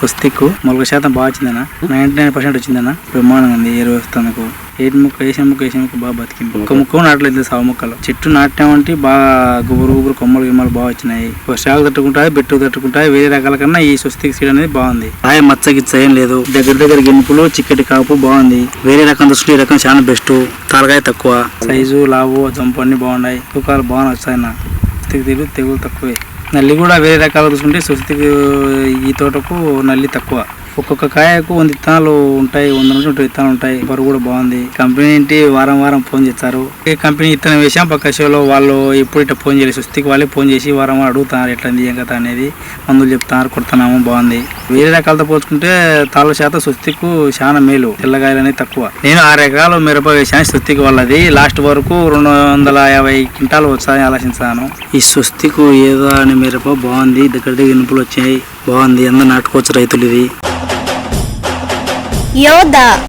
స్వస్తిక్ మొలక శాతం బాగా వచ్చిందన్న. నైన్టీ నైన్ పర్సెంట్ వచ్చిందన్న. బ్రహ్మాండంగా ఉంది. ఎరువు వస్తానికి ఏటి ముక్క వేసిన ముక్క వేసిన ముక్క బాగా బతికింది. ఒక్క ముక్క నాటలేదు సాగు ముక్కలు? చెట్టు నాటామంటే బాగా గుబురు గుబురు కొమ్మలు గిమ్మలు బాగా వచ్చినాయి. వర్షాలు తట్టుకుంటాయి బెట్టు తట్టుకుంటాయి వేరే రకాల కన్నా ఈ స్వస్తిక్ సీడ్ అనేది బాగుంది. రాయ మచ్చ గిచ్చ ఏం లేదు. దగ్గర దగ్గర గింపులు చిక్కటి కాపు బాగుంది. వేరే రకం దృష్టి రకం చాలా బెస్ట్. తారగాయ తక్కువ. సైజు లావు జంపు అన్ని బాగున్నాయి. తూకాలు బాగా వచ్చాయి నా తెగులు తక్కువే. నల్లి కూడా వేరే రకాలు చూసుకుంటే సుస్థితి ఈ తోటకు నల్లి తక్కువ. ఒక్కొక్క కాయకు వంద విత్తనాలు ఉంటాయి వంద నుంచి నూట విత్తనాలు ఉంటాయి. బరువు కూడా బాగుంది. కంపెనీ ఏంటి? వారం వారం ఫోన్ చేస్తారు. ఈ కంపెనీ విత్తనం వేసాం పక్క షోలో వాళ్ళు ఎప్పుడు ఇట్లా ఫోన్ చేయాలి స్వస్తికి వాళ్ళే ఫోన్ చేసి వారం వారం అడుగుతున్నారు ఎట్లా ఏం కథ అనేది. మందులు చెప్తున్నారు కొడుతున్నాము బాగుంది. వేరే రకాలతో పోల్చుకుంటే తాళ్ళ శాతం స్వస్తికు చాలా మేలు. తెల్లగాయలు అనేది తక్కువ. నేను ఆరు ఎకరాలు మిరప వేసాను స్వస్తికి వాళ్ళది. లాస్ట్ వరకు రెండు వందల యాభై క్వింటాలు వచ్చాయని ఆలోచించాను ఈ స్వస్తికు ఏదో అని మిరప బాగుంది దగ్గర దగ్గర ఇనుపులు వచ్చాయి. బాగుంది అందరు నాటుకోవచ్చు రైతులు ఇది. Yoda.